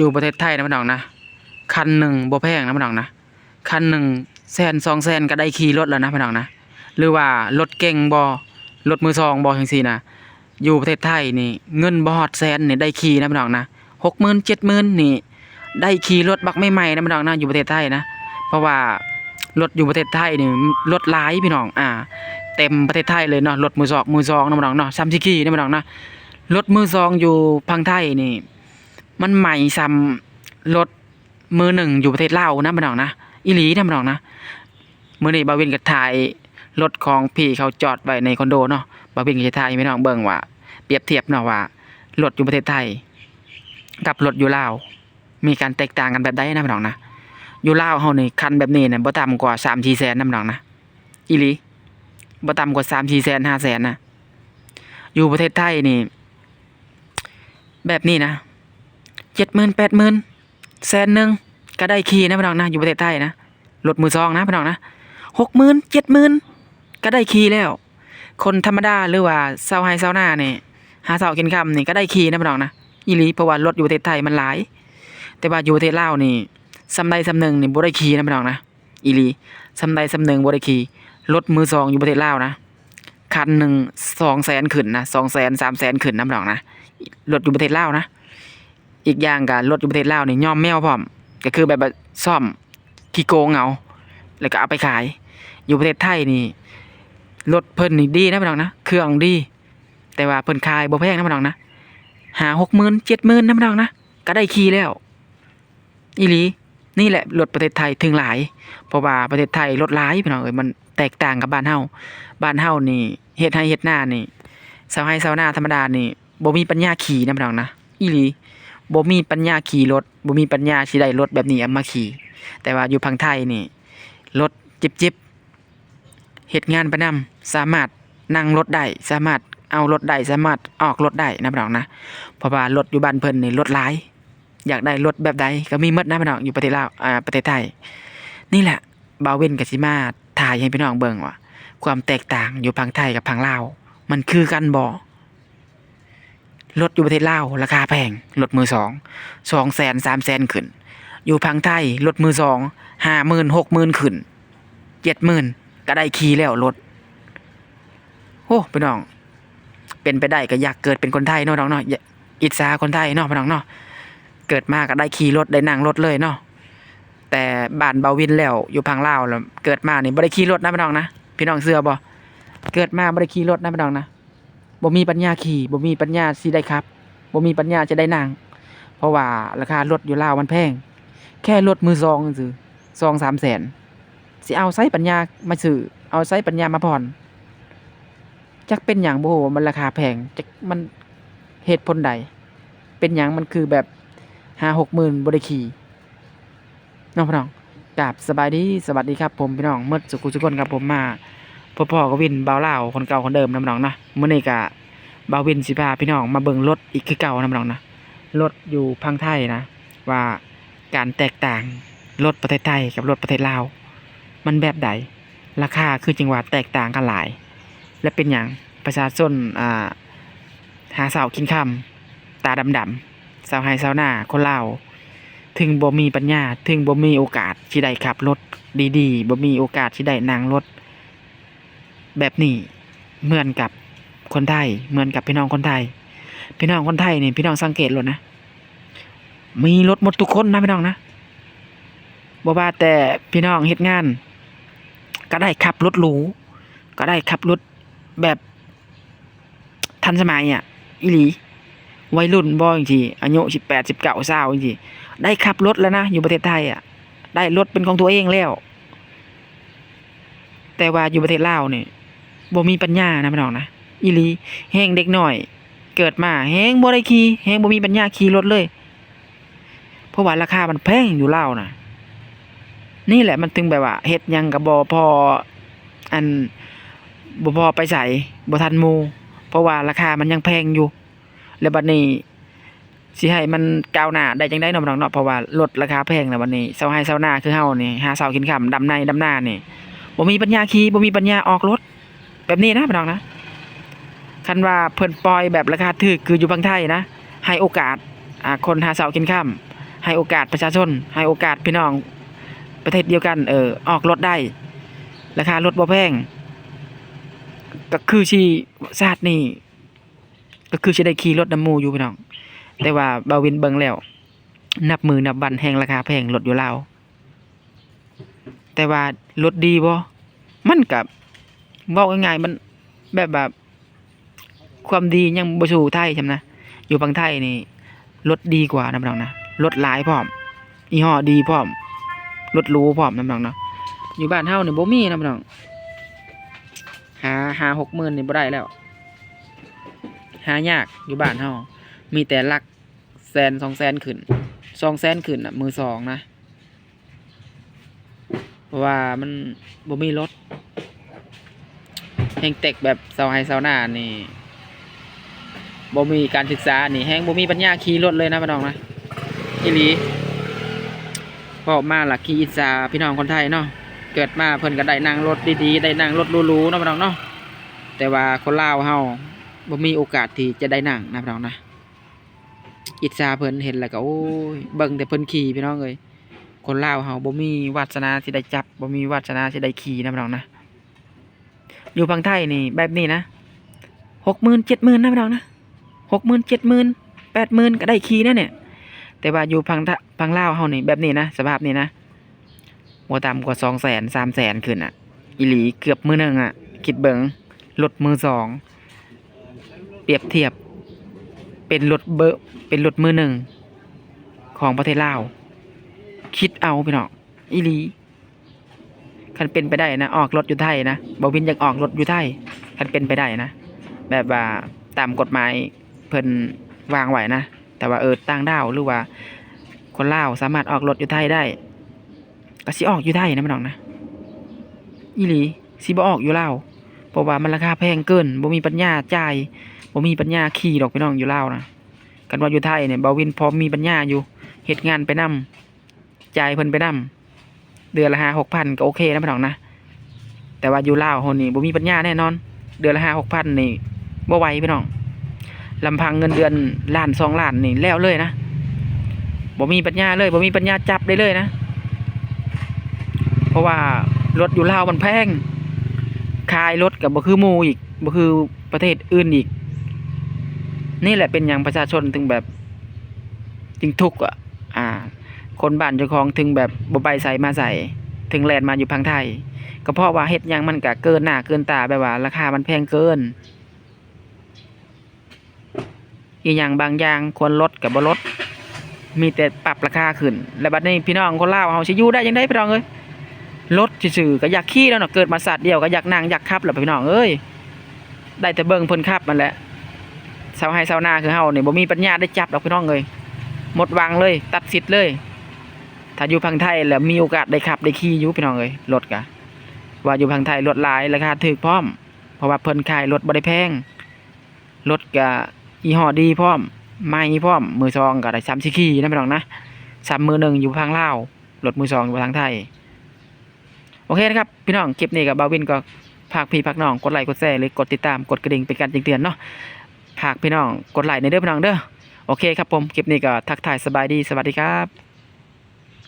อยู่ประเทศไทยนะพี่น้องนะ คันหนึ่งบ่แพงนะพี่น้องนะ คันหนึ่งแสนสองแสนก็ได้ขี่รถแล้วนะพี่น้องนะ หรือว่ารถเก่งบ่รถมือสองบ่จังซี่นะอยู่ประเทศไทยนี่เงินบ่ฮอดแสนนี่ได้ขี่นะพี่น้องนะหกหมื่นเจ็ดหมื่นนี่ ได้ขี่รถบักใหม่ๆนะพี่น้องนะอยู่ประเทศไทยนะ เพราะว่ารถอยู่ประเทศไทยนี่รถหลายพี่น้องอ่า เต็มประเทศไทยเลยเนาะรถมือสองมือสองนะพี่น้องเนาะซ้ำที่ขี่นะพี่น้องนะรถมือสองอยู่พังไทยนี่ มันใหม่ซ้ำรถมือหนึ่งอยู่ประเทศลาวนะพี่น้องนะอีหลีนะพี่น้องนะมื้อนี้บาวินก็ถ่ายรถของพี่เขาจอดไว้ในคอนโดเนาะบาวินก็จะถ่ายให้พี่น้องเบิ่งว่าเปรียบเทียบเนาะว่ารถอยู่ประเทศไทย กับรถอยู่ลาว มีการแตกต่างกันแบบใดนะพี่น้องนะอยู่ลาวเฮานี่คันแบบนี้เนี่ยบ่ต่ำกว่า3-4แสนนะพี่น้องนะอีหลีบ่ต่ำกว่า3-4แสน5แสนนะอยู่ประเทศไทยนี่ แบบนี้นะ เจ็ดหมื่นแปดหมื่นแสนหนึ่งก็ได้ขี่นะพี่น้องนะอยู่ประเทศไทยนะรถมือซองนะพี่น้องนะหกหมื่นเจ็ดหมื่นก็ได้ขี่แล้ว คนธรรมดาหรือว่าเศร้าไฮเศร้าหน้าเนี่ยหาเสากินคำนี่ก็ได้ขี่นะพี่น้องนะอีหลีเพราะว่ารถอยู่ประเทศไทยมันหลาย แต่ว่าอยู่ประเทศลาวนี่สำใดสำหนึ่งนี่บ่ได้ขี่นะพี่น้องนะอีหลีสำใดสำหนึ่งบ่ได้ขี่รถมือซองอยู่ประเทศลาวนะคันหนึ่งสองแสนขึ้นนะสองแสนสามแสนขึ้นนะพี่น้องนะรถอยู่ประเทศลาวนะ อีกอย่างการรถอยู่ประเทศลาวนี่ย่อมแมวพร้อม ก็คือแบบซ่อมขี้โกงเอาแล้วก็เอาไปขาย อยู่ประเทศไทยนี่รถเพิ่นนี่ดีนะพี่น้องนะเครื่องดี แต่ว่าเพิ่นขายบ่แพงนะพี่น้องนะหาหกหมื่นเจ็ดหมื่นนะพี่น้องนะก็ได้ขี่แล้วอีหลีนี่แหละรถประเทศไทยถึงหลาย เพราะว่าประเทศไทยรถหลายพี่น้องเอ้ยมันแตกต่างกับบ้านเฮาบ้านเฮานี่เฮ็ดให้เฮ็ดหน้านี่ชาวไร่ชาวหน้าธรรมดานี่บ่มีปัญญาขี่นะพี่น้องนะอีหลี บ่มีปัญญาขี่รถบ่มีปัญญาสิได้รถแบบนี้เอามาขี่ แต่ว่าอยู่พังไทยนี่รถจิบจิบเฮ็ดงานประนำสามารถนั่งรถได้สามารถเอารถได้สามารถออกรถได้นะพี่น้องนะเพราะว่ารถอยู่บ้านเพิ่นนี่รถหลาย อยากได้รถแบบใดก็มีมดนะพี่น้องอยู่ประเทศลาวอ่าประเทศไทย นี่แหละบาเวนกับสิมาถ่ายให้พี่น้องเบิ่งว่าความแตกต่างอยู่พังไทยกับพังลาว มันคือกันบ่ รถอยู่ประเทศลาวราคาแพงรถมือสองสองแสนสามแสนขึ้น อยู่พังไทยรถมือสองห้าหมื่นหกหมื่นขึ้นเจ็ดหมื่นก็ได้ขี่แล้วรถโอ้พี่น้อง เป็นไปได้ก็อยากเกิดเป็นคนไทยเนาะน้องเนาะอิจฉาคนไทยเนาะพี่น้องเนาะเกิดมาก็ได้ขี่รถได้นั่งรถเลยเนาะแต่บ้านเบาวินแล้วอยู่พังลาวแล้วเกิดมานี่บ่ได้ขี่รถนะพี่น้องนะพี่น้องเชื่อบ่เกิดมาบ่ได้ขี่รถนะพี่น้องนะ บ่มีปัญญาขี่บ่มีปัญญาสิได้ครับบ่มีปัญญาจะได้นั่ง เพราะว่าราคารถอยู่ลาวมันแพง แค่รถมือซองซื่อซองสามแสนสิเอาไซปัญญามาซื้อเอาไซปัญญามาผ่อนจักเป็นหยังบ่ฮู้ว่ามันราคาแพงจักมันเหตุผลใด เป็นหยังมันคือแบบห้าหกหมื่นบ่ได้ขี่น้องพี่น้องกราบสบายดีสวัสดีครับผมพี่น้องเมื่อสุขุสุคนครับผมมา พ่อพ่อก็วินเบาเล่าวคนเก่าคนเดิมนะพี่น้องนะเมื้อนี้ก็บาวินสิพาพี่น้องมาเบิ่งรถอีกคือเก่านะพี่น้องนะรถอยู่พังไทยนะ ว่าการแตกต่างรถประเทศไทยกับรถประเทศลาว มันแบบใดราคาคือจังหวะแตกต่างกันหลาย และเป็นอย่างประชาชนอ่าหาเสากินคำตาดำๆสาวไฮสาวหน้าคนลาวถึงบ่มีปัญญา ถึงบ่มีโอกาสที่ได้ขับรถดีๆบ่มีโอกาสที่ได้นั่งรถ แบบนี้เหมือนกับคนไทยเหมือนกับพี่น้องคนไทย พี่น้องคนไทยนี่พี่น้องสังเกตเลยนะ มีรถหมดทุกคนนะพี่น้องนะบ่ว่าแต่พี่น้องเฮ็ดงาน ก็ได้ขับรถหรูก็ได้ขับรถแบบทันสมัยอะอีหลีวัยรุ่นบ่จริงๆอายุสิบแปดสิบเก้าเศร้าจริงๆได้ขับรถแล้วนะอยู่ประเทศไทยอะ ได้รถเป็นของตัวเองแล้ว แต่ว่าอยู่ประเทศลาวเนี่ย บ่มีปัญญานะพี่น้องนะอีลีแฮงเด็กหน้อย เกิดมาแฮงบ่ได้ขี่แฮงบ่มีปัญญาขี่รถเลย เพราะว่าราคามันแพงอยู่เล่านะนี่แหละมันถึงแบบว่าเฮ็ดยังก็บ่พออันบ่พอไปใส่บ่ทันมู เพราะว่าราคามันยังแพงอยู่ แล้วบัดนี้สิให้มันก้าวหน้าได้จังได๋เนาะพี่น้องเนาะเพราะว่าลดราคาแพงแล้วบัดนี้เซาให้เซาหน้าคือเฮานี่หาเสากินค่ำดำในดำหน้านี่บ่มีปัญญาขี่บ่มีปัญญาออกรถ แบบนี้นะพี่น้องนะคันว่าเพิ่นปล่อยแบบราคาถูกคืออยู่บางไทยนะ ให้โอกาสาคนหาเสากินค่ให้โอกาสประชาชน ให้โอกาสพี่น้องประเทศเดียวกันเออออกรถได้ ราคารถบ่แพงก็คือชีชาตินี่ก็คือสิได้ขี่รถน้ำมูอยู่พี่น้อง แต่ว่าบาวินเบิงแล้ว นับมือนับวันแหงราคาแพงรถอยู่ลาวแต่ว่ารถดีบ่มันกับ ว้าง่ายๆมันแบบแบบ ความดียังบ่สู่ไทยใช่นะอยู่ฝั่งไทยนี่รถดีกว่านะพี่น้องนะรถหลายพร้อมยี่ห้อดีพร้อมรถรูพร้อมนะพี่น้องเนาะอยู่บ้านเฮานี่บ่มีนะพี่น้องหาหาหกหมื่นนี่บ่ได้แล้ว หายากอยู่บ้านเฮามีแต่ลักแสนสองแสนขึ้นสองแสนขึ้นอะมือสองนะเพราะว่ามันบ่มีรถ ฮงเต็กแบบเสาไฮเสาหน้านี่บ่มีการศึกษานี่แฮงบ่มีปัญญาขี่รถเลยนะพี่น้องนะอีหลีพอมาล่ะขี่อิจฉาพี่น้องคนไทยเนาะเกิดมาเพิ่นก็ได้นั่งรถดีๆได้นั่งรถหรูๆเนาะพี่น้องเนาะแต่ว่าคนลาวเฮาบ่มีโอกาสที่จะได้นั่งนะพี่น้องนะอิจฉาเพิ่นเห็นแล้วก็โอ้ยเบิ่งแต่เพิ่นขี่พี่น้องเอ้ยคนลาวเฮาบ่มีวาสนาที่ได้จับบ่มีวาสนาที่ได้ขี่นะพี่น้องนะ อยู่ฝั่งไทยนี่แบบนี้นะหกหมื่นเจ็ดหมื่นนะพี่น้องนะหกหมื่นเจ็ดหมื่นแปดหมื่นก็ได้ขี่นะเนี่ย แต่ว่าอยู่ฝั่งทะฝั่งลาวเฮานี่แบบนี้นะสภาพนี้นะบ่ต่ำกว่าสองแสนสามแสนขึ้นอะอีหลีเกือบมือหนึ่งอะคิดเบิงรถมือสองเปรียบเทียบ เป็นรถเบอร์เป็นรถมือหนึ่งของประเทศลาว คิดเอาพี่น้องอีหลี คันเป็นไปได้นะ ออกรถอยู่ไทยนะบอวินอยากออกรถอยู่ไทยคันเป็นไปได้นะ แบบว่าตามกฎหมายเพิ่นวางไว้นะ แต่ว่าเออต่างดาวหรือว่า คนลาวสามารถออกรถอยู่ไทยได้ ก็สิออกอยู่ไทยนะพี่น้องนะอีหลีสิบ่ออกอยู่ลาวเพราะว่ามันราคาแพงเกินบ่มีปัญญาจ่ายบ่มีปัญญาขี่ดอกพี่น้องอยู่ลาวนะกันว่าอยู่ไทยเนี่ยบาวินพอมีปัญญาอยู่เฮ็ดงานไปนํจ่ายเพิ่นไปนํ เดือนละห้าหกพันก็โอเคนะพี่น้องนะ แต่ว่าอยู่ลาวเฮานี่บ่มีปัญญาแน่นอน เดือนละห้าหกพันนี่บ่ไหวพี่น้องลำพังเงินเดือนล้านสองล้านนี่แล้วเลยนะบ่มีปัญญาเลยบ่มีปัญญาจับได้เลยนะ เพราะว่ารถอยู่ลาวมันแพงขายรถกับบ่คือมูอีกบ่คือประเทศอื่นอีก นี่แหละเป็นอย่างประชาชนถึงแบบจึงทุกข์อะอ่า คนบ้านเจ้าของถึงแบบบ่ไปใส่มาใส่ถึงแลนมาอยู่พังไทย ก็เพราะว่าเฮ็ดยังมันก็เกินหน้าเกินตาแบบว่า ราคามันแพงเกิน อีหยังบางอย่างควรลดกับบ่ลด มีแต่ปรับราคาขึ้น แล้วบัดนี้พี่น้องคนลาวเฮาสิอยู่ได้จังไดพี่น้องเอ้ยรถซื่อๆก็อยากขี่แล้วเนาะเกิดมาสัตว์เดียวก็อยากนั่งอยากขับแหละพี่น้องเอ้ยได้แต่เบิ่งเพิ่นขับมันแหละชาวไฮชาวนาคือเฮานี่บ่มีปัญญาได้จับดอกพี่น้องเอ้ยหมดวังเลย ตัดสิทธิ์เลย ถ้าอยู่พังไทยแล้วมีโอกาสได้ขับได้ขี่อยู่พี่น้องเอ้ยรถกะว่าอยู่พังไทยรถหลายราคาถูกพร้อม เพราะว่าเพิ่นขายรถบ่ได้แพงรถกะยี่ห้อดีพร้อมใหม่พร้อมมือสองก็ได้ซ้ำสิขี่นะพี่น้องนะซ้ำมือหนึ่งอยู่พังลาวรถมือสองอยู่ทางไทย โอเคนะครับพี่น้องคลิปนี้กับบาวินก็ฝากพี่ฝากน้องกดไลค์กดแชร์หรือกดติดตามกดกระดิ่งเป็นการแจ้งเตือนเนาะฝากพี่น้องกดไลค์ในเด้อพี่น้องเด้อโอเคครับผมคลิปนี้ก็ทักทายสบายดีสวัสดีครับ